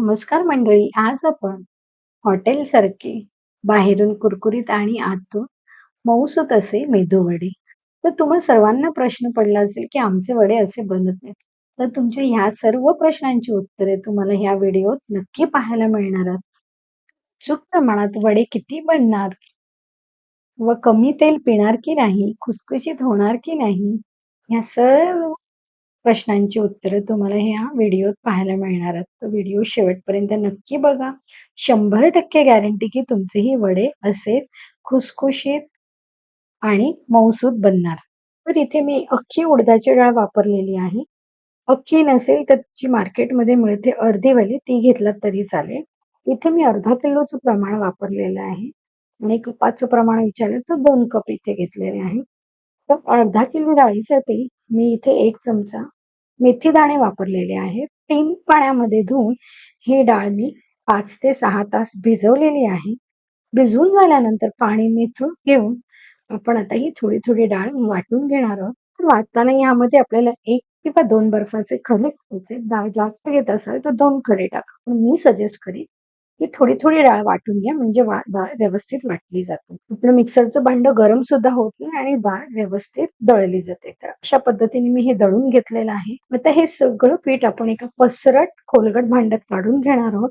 नमस्कार मंडळी. आज आपण हॉटेल सारखे बाहेरून कुरकुरीत आणि आतून मऊसूत असे मेदू वडे तर तुम्हा सर्वांना प्रश्न पडला असेल, की आमचे वडे असे बनत नाहीत. तर तुमच्या ह्या सर्व प्रश्नांची उत्तरे तुम्हाला ह्या व्हिडिओत नक्की पाहायला मिळणार आहेत. प्रमाणात वडे किती बनणार व कमी तेल पिणार की नाही, खुसखुशीत होणार की नाही, ह्या सर्व प्रश्नांची उत्तरं तुम्हाला ह्या व्हिडिओत पाहायला मिळणार आहेत. तर व्हिडिओ शेवटपर्यंत नक्की बघा. 100% गॅरंटी की तुमचेही वडे असेच खुसखुशीत आणि मौसूद बनणार. तर इथे मी अख्खी उडदाची डाळ वापरलेली आहे. अख्खी नसेल तर जी मार्केटमध्ये मिळते अर्धीवाली ती घेतलात तरी चालेल. इथे मी अर्धा किलोचं प्रमाण वापरलेलं आहे आणि कपाचं प्रमाण विचारलं तर दोन कप इथे घेतलेले आहे. तर अर्धा किलो डाळीसाठी मी इथे एक चमचा मेथी दाणे वापरलेले आहेत. तीन पाण्यामध्ये धुवून ही डाळ मी पाच ते सहा तास भिजवलेली आहे. भिजवून झाल्यानंतर पाणी निथळून घेऊन आपण आता ही थोडी-थोडी डाळ वाटून घेणार आहोत. तर वाटताना यामध्ये आपल्याला एक किंवा दोन बर्फाचे खडे घ्यायचे. डाळ जास्त घेत असाल तर दोन खडे टाका. पण मी सजेस्ट करीन की थोडी-थोडी डाळ वाटून घ्या म्हणजे व्यवस्थित वाटली जाते. आपलं मिक्सरचं भांडं गरम सुद्धा होत नाही आणि डाळ व्यवस्थित दळली जाते. तर अशा पद्धतीने मी हे दळून घेतलेलं आहे. आता हे सगळं पीठ आपण एका पसरट खोलगट भांड्यात काढून घेणार आहोत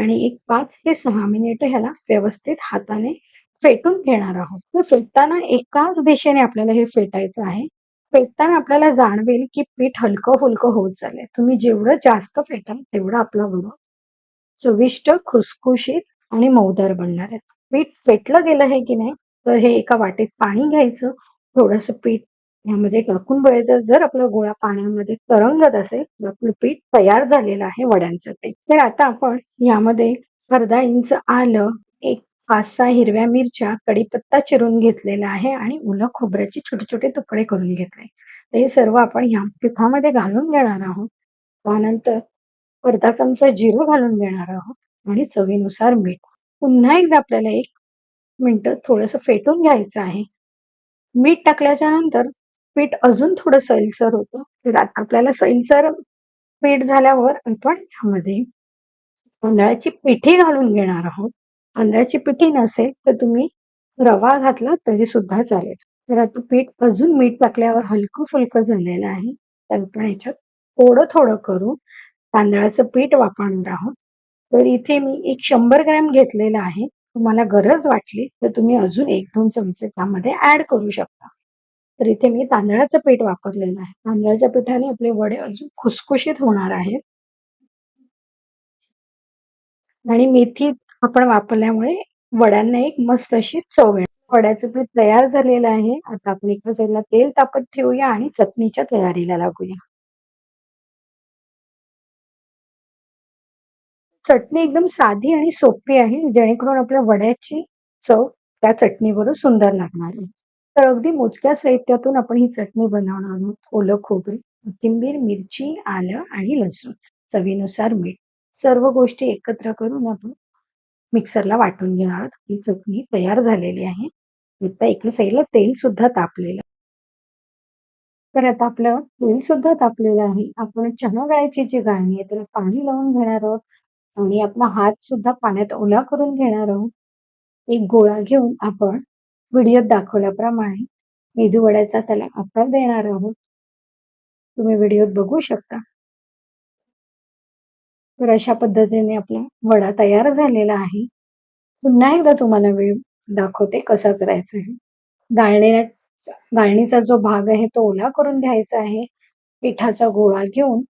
आणि एक पाच ते सहा मिनिट ह्याला व्यवस्थित हाताने फेटून घेणार आहोत. तर फेटताना एकाच दिशेने आपल्याला हे फेटायचं आहे. फेटताना आपल्याला जाणवेल की पीठ हलकं-फुलकं होत चाललंय. तुम्ही जेवढं जास्त फेटाल तेवढं आपला बरोबर चविष्ट, खुसखुशीत आणि मऊदार बनणार आहेत. पीठ फेटलं गेलं आहे की नाही तर हे एका वाटेत पाणी घ्यायचं, थोडंसं पीठ यामध्ये टाकून बघायचं. जर आपला गोळा पाण्यामध्ये तरंगत असेल तर आपलं पीठ तयार झालेलं आहे वड्यांचं ते तर आता आपण यामध्ये अर्धा इंच आलं, एक 5-6 हिरव्या मिरच्या, कडीपत्ता चिरून घेतलेला आहे आणि ओलं खोबऱ्याचे छोटे-छोटे तुकडे करून घेतले. हे सर्व आपण ह्या पिठामध्ये घालून घेणार आहोत. त्यानंतर अर्धा चमचा जिरं घालून घेणार आहोत आणि चवीनुसार मीठ. पुन्हा एकदा आपल्याला एक मिनटं थोडंसं फेटून घ्यायचं आहे. मीठ टाकल्याच्या नंतर पीठ अजून थोडं सैलसर होतं. तर आता आपल्याला सैलसर पीठ झाल्यावर आपण ह्यामध्ये तांदळाची पिठी घालून घेणार आहोत. तांदळाची पिठी नसेल तर तुम्ही रवा घातला तरी सुद्धा चालेल. तर आता पीठ अजून मीठ टाकल्यावर हलकं-फुलकं झालेलं आहे. तर आपण याच्यात थोडं-थोडं करून तांदळाचं पीठ वापरणार आहोत. तर इथे मी एक शंभर ग्रॅम घेतलेलं आहे. तुम्हाला गरज वाटली तर तुम्ही अजून 1-2 चमचे त्यामध्ये ऍड करू शकता. तर इथे मी तांदळाचं पीठ वापरलेलं आहे. तांदळाच्या पिठाने आपले वडे अजून खुसखुशीत होणार आहेत. आणि मेथी आपण वापरल्यामुळे वड्यांना एक मस्त अशी चव येणार. वड्याचं पीठ तयार झालेलं आहे. आता आपण एका साईडला तेल तापत ठेवूया आणि चटणीच्या तयारीला लागूया. चटणी एकदम साधी आणि सोपी आहे. जेणेकरून आपल्या वड्याची चव त्या चटणीबरोबर सुंदर लागणार आहे. तर अगदी मोजक्या साहित्यातून आपण ही चटणी बनवणार आहोत. ओलं खोबरं, कोथिंबीर, मिरची, आलं आणि लसूण, चवीनुसार मीठ. सर्व गोष्टी एकत्र करून आपण मिक्सरला वाटून घेणार आहोत. ही चटणी तयार झालेली आहे. आता एका साईडला तेल सुद्धा तापलेलं तर आता आपलं तेल सुद्धा तापलेलं आहे. आपण चहा डाळीची जी गाळणी आहे त्याला पाणी लावून घेणार आहोत आणि आपला हात सुद्धा पाण्यात ओला करून घेणार आहोत. एक गोळा घेऊन आपण व्हिडिओत दाखवल्याप्रमाणे मेदूवड्याचा त्याला आकार देणार आहोत. तुम्ही व्हिडिओत बघू शकता. तर अशा पद्धतीने आपला वडा तयार झालेला आहे. पुन्हा एकदा तुम्हाला वेळ दाखवते कसा करायचा आहे. गाळण्या गाळणीचा जो भाग आहे तो ओला करून घ्यायचा आहे. पिठाचा गोळा घेऊन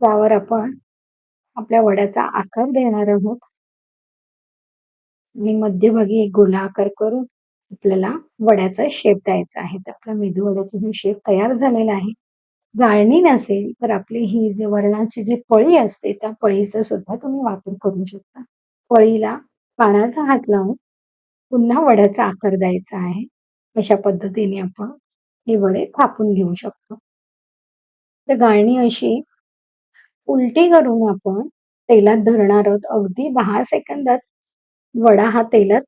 त्यावर आपण आपल्या वड्याचा आकार देणार आहोत. आणि मध्यभागी एक गोलाकार करून आपल्याला वड्याचा शेप द्यायचा आहे. तर आपला मेदू वड्याचा जो शेप तयार झालेला आहे. गाळणी नसेल तर आपली ही जी वरणाची जी पळी असते त्या पळीचा सुद्धा तुम्ही वापर करू शकता. पळीला पाण्याचा हात लावून पुन्हा वड्याचा आकार द्यायचा आहे. अशा पद्धतीने आपण हे वडे थापून घेऊ शकतो. तर गाळणी अशी उलटी करून आपण तेलात धरणार आहोत. अगदी 10 सेकंदात वडा हा तेलात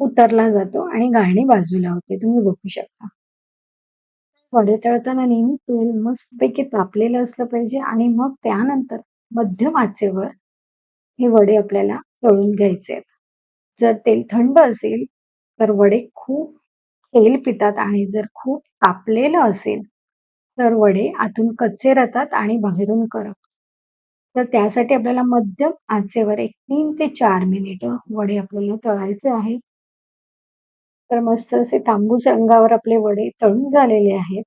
उतरला जातो आणि गाळणी बाजूला होते. तुम्ही बघू शकता. वडे तळताना नेहमी तेल मस्तपैकी तापलेलं असलं पाहिजे आणि मग त्यानंतर मध्यम आचेवर हे वडे आपल्याला तळून घ्यायचे आहेत. जर तेल थंड असेल, तर वडे खूप तेल पितात आणि जर खूप तापलेलं असेल, तर वडे आतून कच्चे राहतात आणि बाहेरून करपतात. तर त्यासाठी आपल्याला मध्यम आचेवर एक तीन ते चार मिनिट वडे आपल्याला तळायचे आहेत. तर मस्त असे तांबूस रंगावर आपले वडे तळून झालेले आहेत.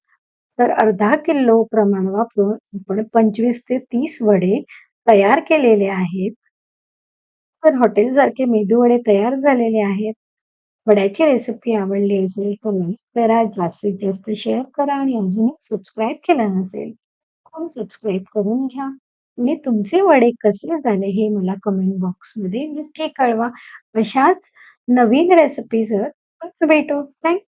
तर अर्धा किलो प्रमाण वापरून आपण 25 ते तीस वडे तयार केलेले आहेत. तर हॉटेलसारखे मेदूवडे तयार झालेले आहेत. वड्याची रेसिपी आवडली असेल तर लाईक करा, जास्तीत जास्त शेअर करा आणि अजूनही सबस्क्राईब केलं नसेल, तर सबस्क्राईब करून घ्या. मी तुमचे वडे कसे झाले हे मला कमेंट बॉक्समध्ये नक्की कळवा. अशाच नवीन रेसिपीजवर भेटू. थँक्यू